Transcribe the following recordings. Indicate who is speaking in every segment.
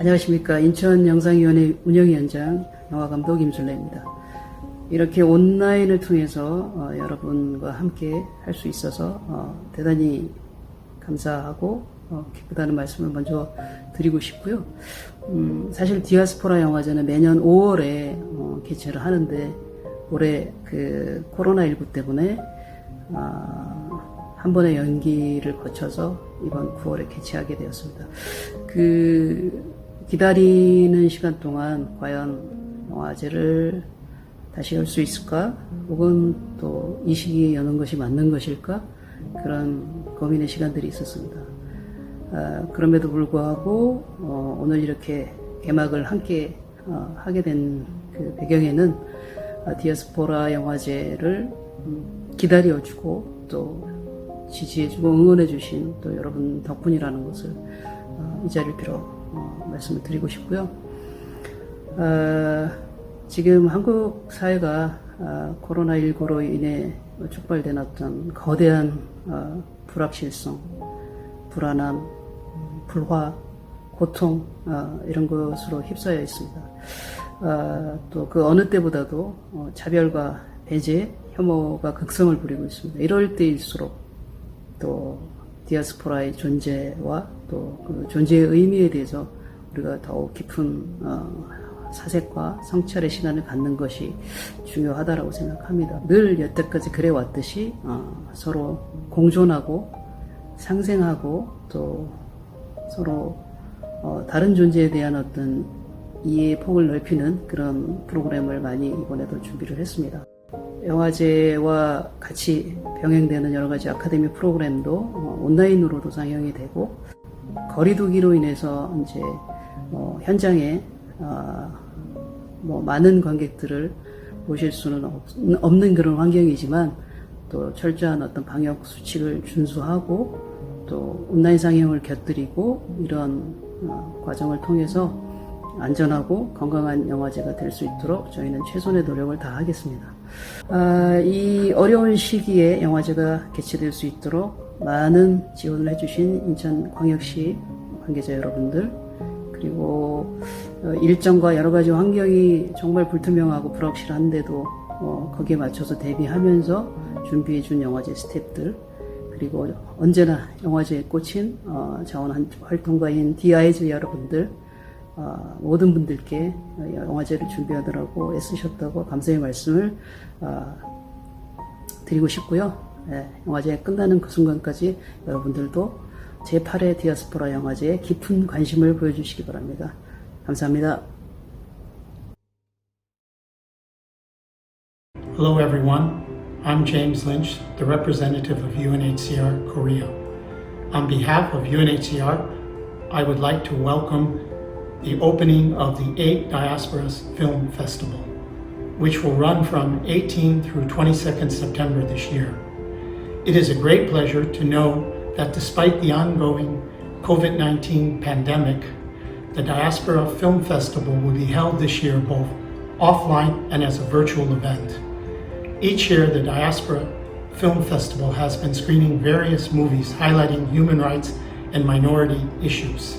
Speaker 1: 안녕하십니까. 인천영상위원회 운영위원장 영화감독 임술래입니다. 이렇게 온라인을 통해서 어, 여러분과 함께 할 수 있어서 어, 대단히 감사하고 어, 기쁘다는 말씀을 먼저 드리고 싶고요. 음, 사실 디아스포라 영화제는 매년 5월에 어, 개최를 하는데 올해 그 코로나19 때문에 아, 한 번의 연기를 거쳐서 이번 9월에 개최하게 되었습니다. 그 기다리는 시간 동안 과연 영화제를 다시 열 수 있을까? 혹은 또 이 시기에 여는 것이 맞는 것일까? 그런 고민의 시간들이 있었습니다. 아, 그럼에도 불구하고 어, 오늘 이렇게 개막을 함께 어, 하게 된 그 배경에는 아, 디아스포라 영화제를 음, 기다려주고 또 지지해주고 응원해주신 또 여러분 덕분이라는 것을 어, 이 자리를 빌어 어, 말씀을 드리고 싶고요. 아, 지금 한국 사회가 아, 코로나19로 인해 촉발된 어떤 거대한 어, 불확실성, 불안함, 불화, 고통 어, 이런 것으로 휩싸여 있습니다. 또그 어느 때보다도 어, 차별과 배제, 혐오가 극성을 부리고 있습니다. 이럴 때일수록 또 디아스포라의 존재와 또 그 존재의 의미에 대해서 우리가 더욱 깊은 어, 사색과 성찰의 시간을 갖는 것이 중요하다라고 생각합니다. 늘 여태까지 그래 왔듯이 어, 서로 공존하고 상생하고 또 서로 어, 다른 존재에 대한 어떤 이해의 폭을 넓히는 그런 프로그램을 많이 이번에도 준비를 했습니다. 영화제와 같이 병행되는 여러 가지 아카데미 프로그램도 어, 온라인으로도 상영이 되고 거리두기로 인해서 이제 어, 현장에 어, 뭐 많은 관객들을 모실 수는 없, 없는 그런 환경이지만 또 철저한 어떤 방역 수칙을 준수하고 또 온라인 상영을 곁들이고 이런 어, 과정을 통해서 안전하고 건강한 영화제가 될 수 있도록 저희는 최선의 노력을 다하겠습니다. 아, 이 어려운 시기에 영화제가 개최될 수 있도록 많은 지원을 해주신 인천광역시 관계자 여러분들 그리고 어, 일정과 여러 가지 환경이 정말 불투명하고 불확실한데도 어, 거기에 맞춰서 대비하면서 준비해준 영화제 스탭들 그리고 언제나 영화제에 꽂힌 어, 자원 활동가인 DI즈 여러분들 어, 모든 분들께 영화제를 준비하느라고 애쓰셨다고 감사의 말씀을 어, 드리고 싶고요. 예, 영화제 끝나는 그 순간까지 여러분들도 제8회 디아스포라 영화제에 깊은 관심을 보여주시기 바랍니다. 감사합니다.
Speaker 2: Hello, everyone. I'm James Lynch, the representative of UNHCR Korea. On behalf of UNHCR, I would like to welcome the opening of the 8 Diasporas Film Festival, which will run from 18 through 22nd September this year. It is a great pleasure to know that despite the ongoing COVID 19 pandemic, the Diaspora Film Festival will be held this year both offline and as a virtual event. Each year, the Diaspora Film Festival has been screening various movies highlighting human rights and minority issues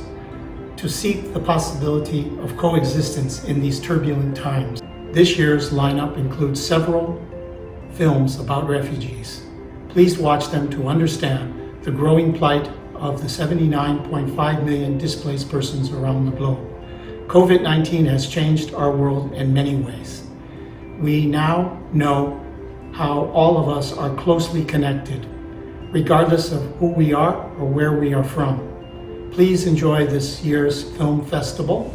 Speaker 2: to seek the possibility of coexistence in these turbulent times. This year's lineup includes several films about refugees. Please watch them to understand the growing plight of the 79.5 million displaced persons around the globe. COVID 19 has changed our world in many ways. We now know how all of us are closely connected, regardless of who we are or where we are from. Please enjoy this year's film festival.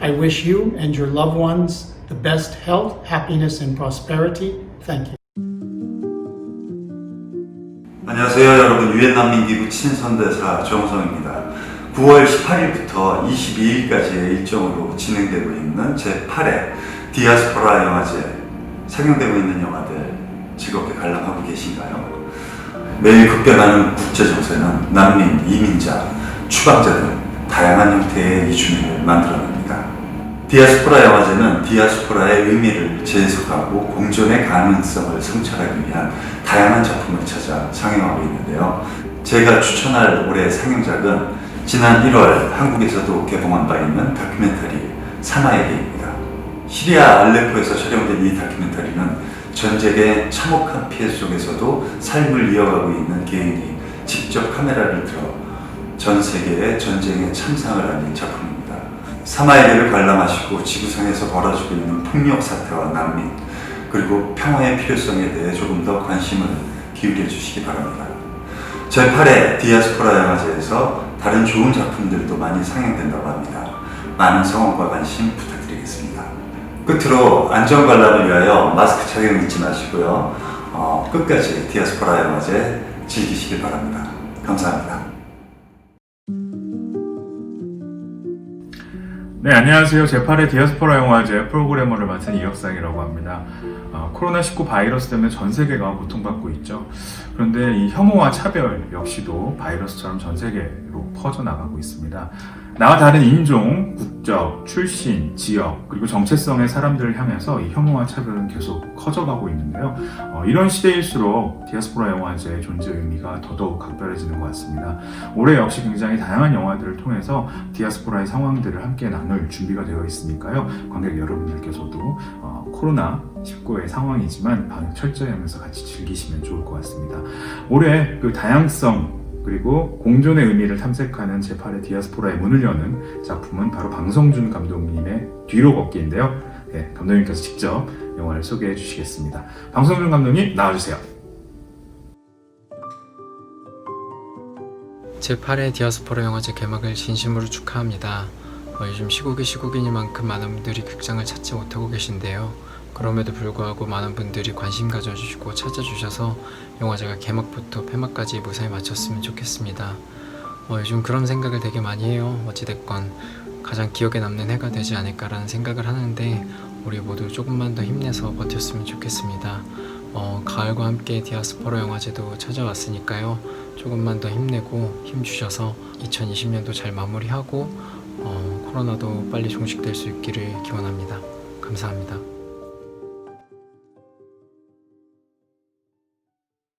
Speaker 2: I wish you and your loved ones the best health, happiness, and prosperity. Thank you.
Speaker 3: 안녕하세요 여러분 유엔 난민 기구 친선대사 정성입니다. 9월 18일부터 22일까지의 일정으로 진행되고 있는 제8회 디아스포라 영화제 상영되고 있는 영화들 즐겁게 관람하고 계신가요? 매일 급변하는 국제 정세는 난민, 이민자, 추방자 등 다양한 형태의 이주민을 만들어냅니다. 디아스포라 영화제는 디아스포라의 의미를 재해석하고 공존의 가능성을 성찰하기 위한 다양한 작품을 찾아 상영하고 있는데요. 제가 추천할 올해 상영작은 지난 1월 한국에서도 개봉한 바 있는 다큐멘터리 사마에게입니다. 시리아 알레포에서 촬영된 이 다큐멘터리는 전쟁의 참혹한 피해 속에서도 삶을 이어가고 있는 개인이 직접 카메라를 들어 전 세계의 전쟁의 참상을 알린 작품입니다. 사마에게를 관람하시고 지구상에서 벌어지고 있는 폭력 사태와 난민 그리고 평화의 필요성에 대해 조금 더 관심을 기울여 주시기 바랍니다. 제8회 디아스포라 영화제에서 다른 좋은 작품들도 많이 상영된다고 합니다. 많은 성원과 관심 부탁드리겠습니다. 끝으로 안전 관람을 위하여 마스크 착용 잊지 마시고요. 어, 끝까지 디아스포라 영화제 즐기시길 바랍니다. 감사합니다.
Speaker 4: 네, 안녕하세요. 제8회 디아스포라 영화제 프로그래머를 맡은 이혁상이라고 합니다. 어, 코로나19 바이러스 때문에 전 세계가 고통받고 있죠. 그런데 이 혐오와 차별 역시도 바이러스처럼 전 세계로 퍼져나가고 있습니다. 나와 다른 인종, 국적, 출신, 지역, 그리고 정체성의 사람들을 향해서 이 혐오와 차별은 계속 커져가고 있는데요. 어, 이런 시대일수록 디아스포라 영화제의 존재 의미가 더더욱 각별해지는 것 같습니다. 올해 역시 굉장히 다양한 영화들을 통해서 디아스포라의 상황들을 함께 나눌 준비가 되어 있으니까요. 관객 여러분들께서도 어, 코로나19의 상황이지만 방역 철저히 하면서 같이 즐기시면 좋을 것 같습니다. 올해 그 다양성 그리고 공존의 의미를 탐색하는 제8회 디아스포라의 문을 여는 작품은 바로 방성준 감독님의 뒤로 걷기인데요. 네, 감독님께서 직접 영화를 소개해 주시겠습니다. 방성준 감독님 나와주세요.
Speaker 5: 제8회 디아스포라 영화제 개막을 진심으로 축하합니다. 어, 요즘 시국이 시국이니만큼 많은 분들이 극장을 찾지 못하고 계신데요. 그럼에도 불구하고 많은 분들이 관심 가져주시고 찾아주셔서 영화제가 개막부터 폐막까지 무사히 마쳤으면 좋겠습니다. 어, 요즘 그런 생각을 되게 많이 해요. 어찌됐건 가장 기억에 남는 해가 되지 않을까라는 생각을 하는데 우리 모두 조금만 더 힘내서 버텼으면 좋겠습니다. 어, 가을과 함께 디아스포라 영화제도 찾아왔으니까요. 조금만 더 힘내고 힘 주셔서 2020년도 잘 마무리하고 어, 코로나도 빨리 종식될 수 있기를 기원합니다. 감사합니다.